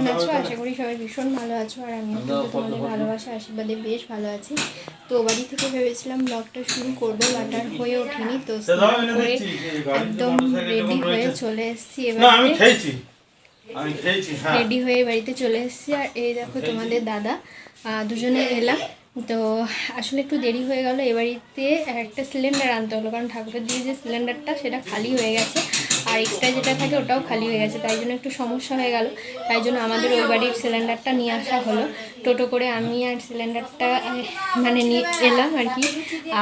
কেমন আছো? আশা করি সবাই ভীষণ ভালো আছো আর আমি তোমাদের ভালোবাসা আশীর্বাদে বেশ ভালো আছি। তো বাড়ি থেকে ভেবেছিলাম ব্লগটা শুরু করব বাট আর হয়ে ওঠেনি তো করে একদম রেডি হয়ে চলে এসেছি এবারে খেয়েছি। হ্যাঁ। রেডি হয়ে বাড়িতে চলে এসেছি আর এই দেখো তোমাদের দাদা আহ, দুজনে এলাম। তো আসলে একটু দেরি হয়ে গেল, এ বাড়িতে একটা সিলিন্ডার আনতে হলো। কারণ ঠাকুরের দিয়ে যে সিলিন্ডারটা সেটা খালি হয়ে গেছে। আর এক্সট্রা যেটা থাকে ওটাও খালি হয়ে গেছে। তাই জন্য একটু সমস্যা হয়ে গেল। তাই জন্য আমাদের ওই বাড়ির সিলিন্ডারটা নিয়ে আসা হলো। টোটো করে আমি আর সিলিন্ডারটা মানে নিয়ে এলাম আর কি।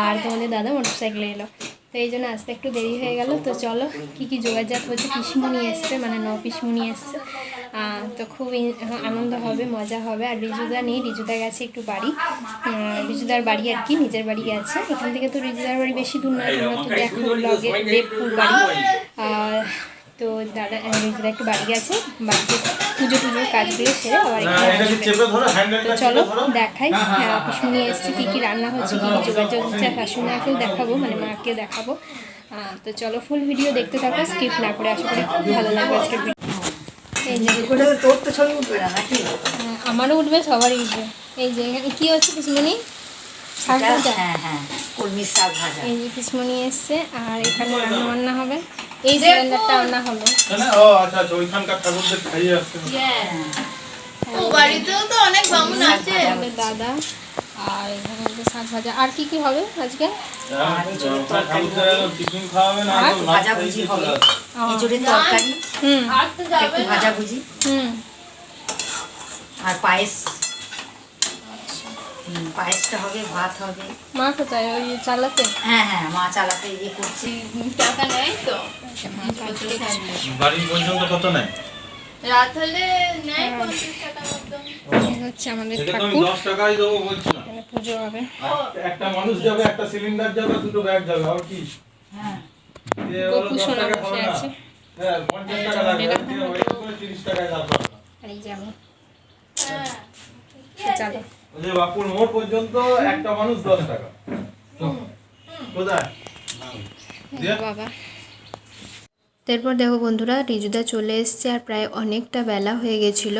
আর তোমাদের দাদা মোটর সাইকেলে এলো। তো এই জন্য আসতে একটু দেরি হয়ে গেল। তো চলো, কি কি যোগাযোগ হচ্ছে পিসমুনি এসছে মানে ন পিসমুনি এসছে। তো খুব আনন্দ হবে মজা হবে। আর রিজুদা নেই রিজুদা গেছে একটু বাড়ি। রিজুদার বাড়ি আর কি নিজের বাড়ি গেছে। এখান থেকে তো রিজুদার বাড়ি বেশি দূর না তোমরা তো দেখো ব্লগে দেবপুর বাড়ি। তো দাদা রিজুদা একটু বাড়ি গেছে বাড়িতে পুজো টুজোর কাজগুলো সেরে আবার তো চলো দেখাই। পিসমুনি এসছে কী কী রান্না হচ্ছে কী কী যোগাযোগ হচ্ছে শাশুড়িমাকেও দেখাবো মানে মাকে দেখাবো। তো চলো ফুল ভিডিও দেখতে থাকো স্কিপ না করে আশা করি খুব ভালো লাগবে আজকের ভিডিও তোর তো ছবি উঠবে না নাকি? হ্যাঁ, আমারও উঠবে সবারই উঠবে। এই যে এখানে কী হচ্ছে শাক ভাজা? হ্যাঁ হ্যাঁ কলমির শাক ভাজা। এই যে পিসমুনি এসছে আর এখানে রান্না বান্না হবে। এই সিলিন্ডারটা আনা হলো ও আচ্ছা আচ্ছা ওইখানকার ঠাকুরদের খাইয়ে আসতে হবে। ও বাড়িতেও তো অনেক বামুন আছে। দাদা। আর এখানে হচ্ছে শাক ভাজা। আর কি কি হবে আজকে? ভাজাভুজি হবে। চলে তরকারি হুম। আর একটু না হুম। আর পায়েস। পায়েসটা হবে ভাত হবে। মা কোথায়? ওই চালাতে? হ্যাঁ হ্যাঁ মা চালাতে ইয়ে করছে। টাকা নেয় তো। বাড়ি পর্যন্ত কত নেয়? রাত হলে নেয় পঞ্চাশ টাকা মতো হচ্ছে আমাদের ঠাকুর। দশ টাকাই দেবো বলছি না এখানে পুজো হবে। একটা মানুষ যাবে একটা সিলিন্ডার যাবে দুটো ব্যাগ যাবে আর কি? হ্যাঁ। গোপু সোনা বসে আছে। হ্যাঁ, পঞ্চাশ টাকা লাগবে। এরকম দিয়ে ওই করে তিরিশ টাকায় দাম আর এই যে আমি। হ্যাঁ তো চলো ওই যে বাপুর মোড় পর্যন্ত একটা মানুষ দশ টাকা। কোথায়? দিয়ে? বাবা। তারপর দেখো বন্ধুরা, রিজুদা চলে এসছে আর প্রায় অনেকটা বেলা হয়ে গেছিল।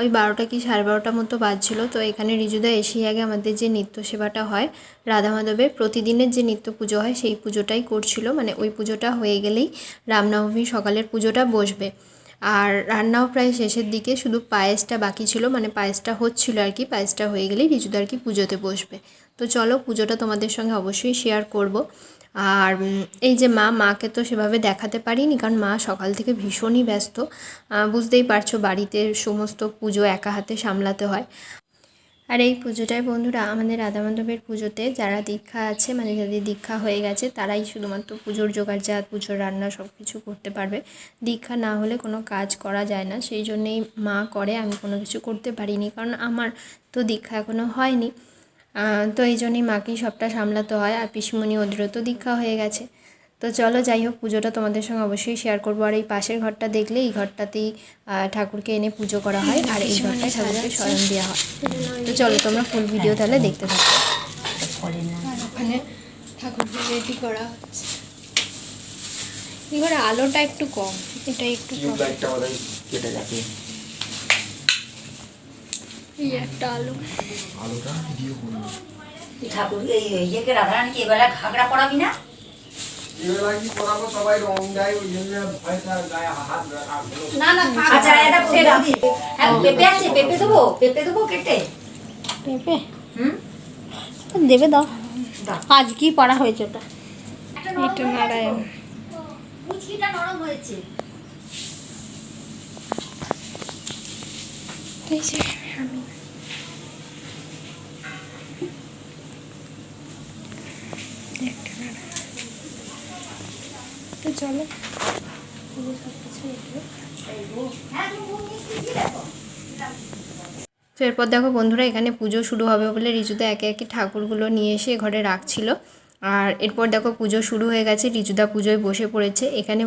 ওই বারোটা কি সাড়ে বারোটা মতো বাজছিল। তো এখানে রিজুদা এসেই আগে আমাদের যে নিত্য সেবাটা হয়, রাধা মাধবের প্রতিদিনের যে নিত্য পুজো হয়, সেই পুজোটাই করছিল। মানে ওই পুজোটা হয়ে গেলেই রামনবমী সকালের পুজোটা বসবে। আর রান্নাও প্রায় শেষের দিকে, শুধু পায়েসটা বাকি ছিল। মানে পায়েসটা হচ্ছিল আর কি, পায়েসটা হয়ে গেলেই রিজুদা আর কি পুজোতে বসবে। তো চলো পুজোটা তোমাদের সঙ্গে অবশ্যই শেয়ার করব। আর এই যে মা, মাকে তো সেভাবে দেখাতে পারিনি, কারণ মা সকাল থেকে ভীষণই ব্যস্ত। বুঝতেই পারছ বাড়িতে সমস্ত পুজো একা হাতে সামলাতে হয়। আর এই পুজোটায় বন্ধুরা আমাদের রাধা মাধবের পুজোতে যারা দীক্ষা আছে মানে যাদের দীক্ষা হয়ে গেছে, তারাই শুধুমাত্র পুজোর জোগাড় জোগাড়জাত পুজোর রান্না সব কিছু করতে পারবে। দীক্ষা না হলে কোনো কাজ করা যায় না, সেই জন্যেই মা করে, আমি কোনো কিছু করতে পারিনি, কারণ আমার তো দীক্ষা এখনও হয়নি। তো এই জন্যই মাকেই সবটা সামলাতে হয় আর পিসমণি ওদেরও তো দীক্ষা হয়ে গেছে। তো চলো যাই হোক পুজোটা তোমাদের সঙ্গে অবশ্যই শেয়ার করব। আর এই পাশের ঘরটা দেখলে এই ঘরটাতেই ঠাকুরকে এনে পুজো করা হয় আর এই ঘরটায় ঠাকুরকে স্মরণ দেওয়া হয়। তো চলো তোমরা ফুল ভিডিও তাহলে দেখতে থাকো। ওখানে ঠাকুরকে রেডি করা হচ্ছে। এই ঘরে আলোটা একটু কম এটা একটু কম। কেটে যাবে এই একটা আলো। তুই ঠাকুর এই ইয়েকে রাধারানীকে এবেলা ঘাগরা পড়াবি না? না না আচ্ছা এটা। হ্যাঁ পেঁপে আছে পেঁপে দেবো? পেঁপে দেবো কেটে? পেঁপে? হুম? দেবে দাও। দাও। আজ কি পড়া হয়েছে ওটা? এটা নারায়ণ। মুচকিটা নরম হয়েছে। এই যে। চলো তো এরপর দেখো বন্ধুরা, এখানে পুজো শুরু হবে বলে রিজুদা একে একে ঠাকুরগুলো নিয়ে এসে ঘরে রাখছিল। আর এরপর দেখো পুজো শুরু হয়ে গেছে, রিজুদা পুজোয় বসে পড়েছে। এখানে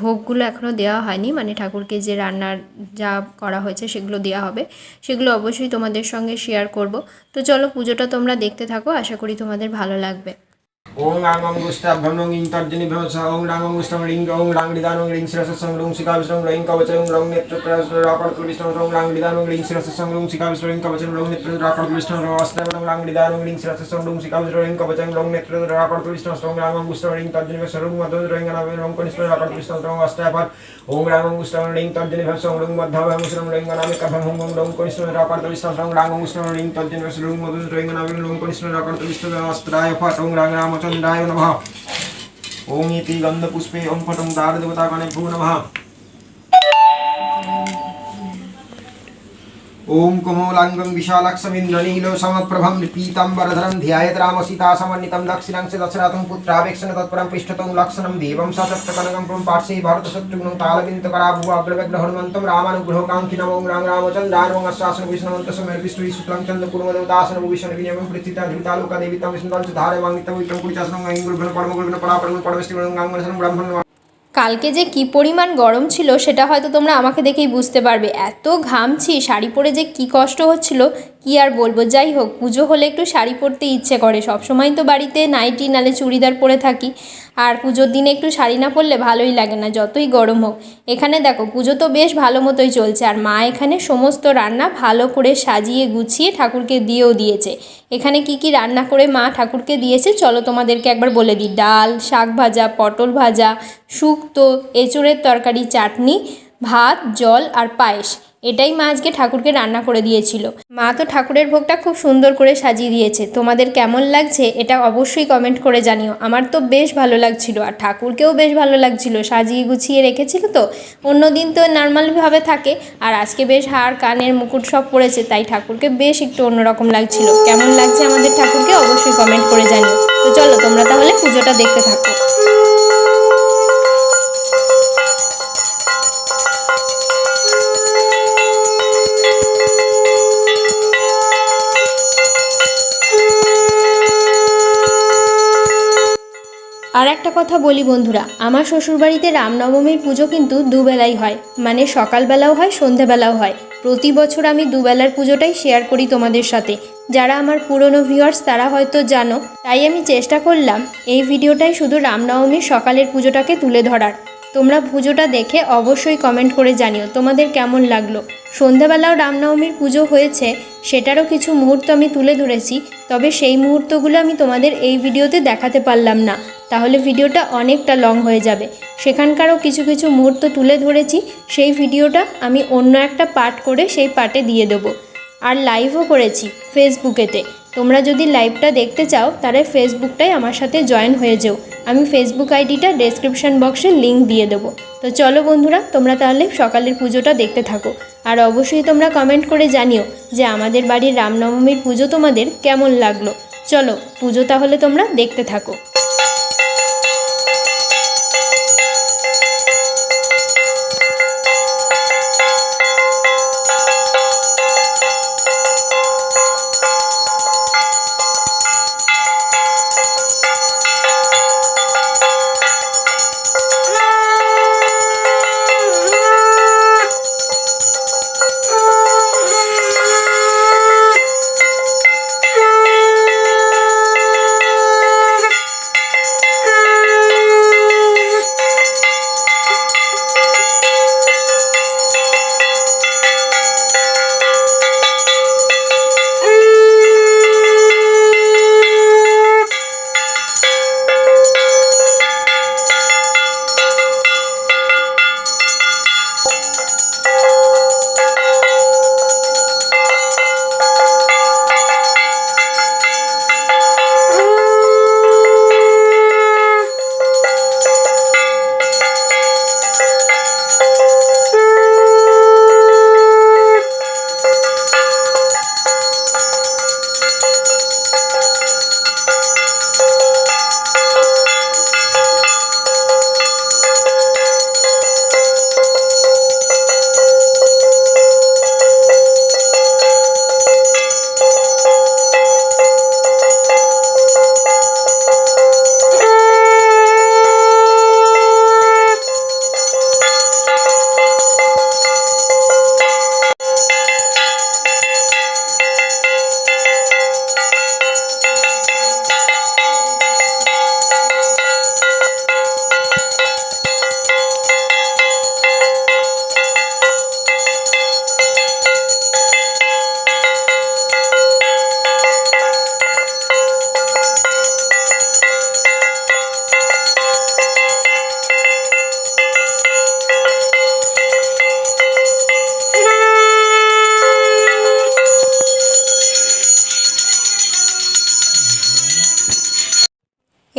ভোগগুলো এখনও দেওয়া হয়নি মানে ঠাকুরকে যে রান্নার যা করা হয়েছে সেগুলো দেওয়া হবে। সেগুলো অবশ্যই তোমাদের সঙ্গে শেয়ার করব। তো চলো পুজোটা তোমরা দেখতে থাকো, আশা করি তোমাদের ভালো লাগবে। ওং রাং অং গুষ্টাভ্যম নং ইং তর্জনি ভ্রমস ওং রাং অং গুষ্টম রিং ওং রাং রিদানং রিং শিরসং রুং শিকা বিষ্ণু রং কবচং রং নেত্র রাকড় বিষ্ণু রং রাং রিদানং রিং শিরসং রুং শিকা বিষ্ণু রং কবচং রং নেত্র রাকড় বিষ্ণু রং অস্ত্র রং রাং রিদানং রিং শিরসং রুং শিকা বিষ্ণু রং কবচং রং নেত্র রাকড় বিষ্ণু রং রাং অং গুষ্টম রিং তর্জনি ভ্রমস রং মধ্য রং নাম রং কনিষ্ঠ রাকড় বিষ্ণু রং অস্ত্রাপদ ওং রাং অং গুষ্টম রিং তর্জনি ভ্রমস রং মধ্য ভ্রমস রং রং কভম হুম রং কনিষ্ঠ রাকড় বিষ্ণু রং রাং রিং তর্জনি ভ্রমস রং মধ্য রং নাম রং কনিষ্ঠ রাকড় বিষ্ণু অস্ত্রায় ফট ওং রাং নমঃ ওং ইতি গন্ধপুষ্পে ওং ফটং দ্বারদেবতাগণে ভূ নমঃ ওম ओम कमोलांगं सम्रभम समप्रभं पीताम्बरधरं ध्यायेत् रामसीतासमन्वितं दक्षिणं च दशरथं पुत्रावेक्षण तत्परं पृष्ठतं लक्षणं देवं सशक्तकनकं पुं पार्श्वे भरतशत्रुघ्नं तालविन्दकराभुवाग्रव्यग्र हनुमन्तं रामानुग्रहकाङ्क्षिणमं राम रामचन्द्रानवं अश्वासन विष्णवन्तं समेर्विष्णुवि शुक्लं चन्द्रकुर्मदेवतासन भूषण विनियमं पृथिता धृतालोका देवितं विष्णुं च धारयामि तव विक्रं कुलिचासनं ऐङ्गुरुभ्रं परमगुरुभ्रं परापरं परमेष्टिवं गाङ्गमनसनं ब्रह्म কালকে যে কি পরিমাণ গরম ছিল সেটা হয়তো তোমরা আমাকে দেখেই বুঝতে পারবে। এত ঘামছি, শাড়ি পরে যে কি কষ্ট হচ্ছিল, কি আর বলব? যাই হোক, পুজো হলে একটু শাড়ি পরতে ইচ্ছে করে। সবসময় তো বাড়িতে নাইটি, নালে চুড়িদার পরে থাকি। আর পুজোর দিনে একটু শাড়ি না পরলে ভালোই লাগে না, যতই গরম হোক। এখানে দেখো, পুজো তো বেশ ভালো মতোই চলছে। আর মা এখানে সমস্ত রান্না ভালো করে সাজিয়ে গুছিয়ে ঠাকুরকে দিয়েও দিয়েছে। এখানে কি কি রান্না করে মা ঠাকুরকে দিয়েছে, চলো তোমাদেরকে একবার বলে দিই। ডাল, শাক ভাজা, পটল ভাজা শুক্তো এঁচুড়ের তরকারি, চাটনি, ভাত, জল আর পায়েস। এটাই মা আজকে ঠাকুরকে রান্না করে দিয়েছিল। মা তো ঠাকুরের ভোগটা খুব সুন্দর করে সাজিয়ে দিয়েছে। তোমাদের কেমন লাগছে এটা অবশ্যই কমেন্ট করে জানিও। আমার তো বেশ ভালো লাগছিল আর ঠাকুরকেও বেশ ভালো লাগছিল। সাজিয়ে গুছিয়ে রেখেছিল তো। অন্য দিন তো নর্মালভাবে থাকে। আর আজকে বেশ হার কানের মুকুট সব পড়েছে, তাই ঠাকুরকে বেশ একটু অন্যরকম লাগছিল। কেমন লাগছে আমাদের ঠাকুরকে অবশ্যই কমেন্ট করে জানিও। তো চলো তোমরা তাহলে পুজোটা দেখতে থাকো। আর একটা কথা বলি বন্ধুরা, আমার শ্বশুরবাড়িতে রামনবমীর পুজো কিন্তু দুবেলাই হয়। মানে সকালবেলাও হয়, সন্ধেবেলাও হয়। প্রতি বছর আমি দুবেলার পুজোটাই শেয়ার করি তোমাদের সাথে। যারা আমার পুরনো ভিউয়ার্স তারা হয়তো জানো, তাই আমি চেষ্টা করলাম এই ভিডিওটাই শুধু রামনবমীর সকালের পুজোটাকে তুলে ধরার। তোমরা পুজোটা দেখে অবশ্যই কমেন্ট করে জানিও। তোমাদের কেমন লাগল? সন্ধ্যাবেলাও রামনবমীর পুজো হয়েছে, সেটারও কিছু মুহূর্ত আমি তুলে ধরেছি, তবে সেই মুহূর্তগুলো আমি তোমাদের এই ভিডিওতে দেখাতে পারলাম না। তাহলে ভিডিওটা অনেকটা লং হয়ে যাবে। সেখানকারও কিছু কিছু মুহূর্ত তুলে ধরেছি, সেই ভিডিওটা আমি অন্য একটা পার্ট করে সেই পার্টে দিয়ে দেবো। আর লাইভও করেছি ফেসবুকেতে তোমরা যদি লাইভটা দেখতে চাও, তাহলে ফেসবুকটাই আমার সাথে জয়েন হয়ে যেও। আমি ফেসবুক আইডিটা ডেসক্রিপশান বক্সে লিঙ্ক দিয়ে দেবো। তো চলো বন্ধুরা, তোমরা তাহলে সকালের পুজোটা দেখতে থাকো। আর অবশ্যই তোমরা কমেন্ট করে জানিও যে আমাদের বাড়ির রামনবমীর পুজো তোমাদের কেমন লাগল। চলো পুজো তাহলে তোমরা দেখতে থাকো।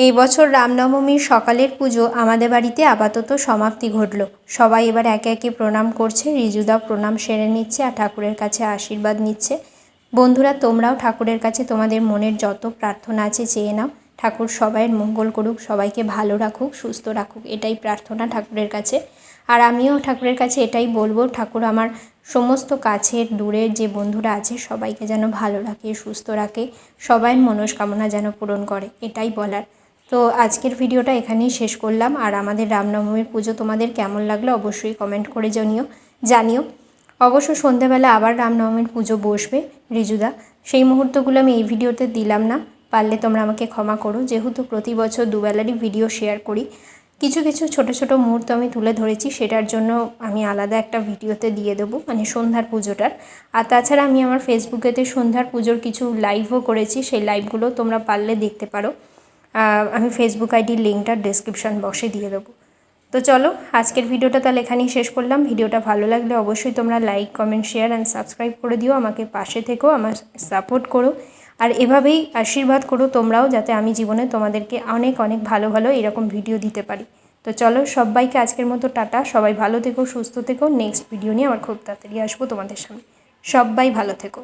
এই বছর রামনবমীর সকালের পুজো আমাদের বাড়িতে আপাতত সমাপ্তি ঘটল। সবাই এবার একে একে প্রণাম করছে। রিজুদা প্রণাম সেরে নিচ্ছে আর ঠাকুরের কাছে আশীর্বাদ নিচ্ছে। বন্ধুরা, তোমরাও ঠাকুরের কাছে তোমাদের মনের যত প্রার্থনা আছে চেয়ে নাও। ঠাকুর সবাইয়ের মঙ্গল করুক, সবাইকে ভালো রাখুক, সুস্থ রাখুক, এটাই প্রার্থনা ঠাকুরের কাছে। আর আমিও ঠাকুরের কাছে এটাই বলব, ঠাকুর আমার সমস্ত কাছের দূরের যে বন্ধুরা আছে, সবাইকে যেন ভালো রাখে, সুস্থ রাখে, সবাইয়ের মনস্কামনা যেন পূরণ করে, এটাই বলার। তো আজকের ভিডিওটা এখানেই শেষ করলাম। আর আমাদের রামনবমীর পুজো তোমাদের কেমন লাগল অবশ্যই কমেন্ট করে জানিও জানিও। অবশ্য সন্ধেবেলা আবার রামনবমীর পুজো বসবে রিজুদা। সেই মুহূর্তগুলো আমি এই ভিডিওতে দিলাম না, পারলে তোমরা আমাকে ক্ষমা করো। যেহেতু প্রতি বছর দুবেলারই ভিডিও শেয়ার করি, কিছু কিছু ছোট ছোট মুহূর্ত আমি তুলে ধরেছি, সেটার জন্য আমি আলাদা একটা ভিডিওতে দিয়ে দেবো মানে সন্ধ্যার পুজোটার। আর তাছাড়া আমি আমার ফেসবুকেতে সন্ধ্যার পুজোর কিছু লাইভও করেছি, সেই লাইভগুলো তোমরা পারলে দেখতে পারো। আমি ফেসবুক আইডির লিঙ্কটা ডিসক্রিপশন বক্সে দিয়ে দেবো। তো চলো, আজকের ভিডিওটা তাহলে এখানেই শেষ করলাম। ভিডিওটা ভালো লাগলে অবশ্যই তোমরা like comment share and subscribe করে দিও। আমাকে পাশে থেকো আমার সাপোর্ট করো। আর এভাবেই আশীর্বাদ করো তোমরাও, যাতে আমি জীবনে তোমাদেরকে অনেক অনেক ভালো ভালো এরকম ভিডিও দিতে পারি। তো চলো, সবাইকে আজকের মতো টাটা। সবাই ভালো থেকো, সুস্থ থেকো। নেক্সট ভিডিও নিয়ে আমার খুব তাড়াতাড়ি আসব তোমাদের সামনে। সবাই ভালো থেকো।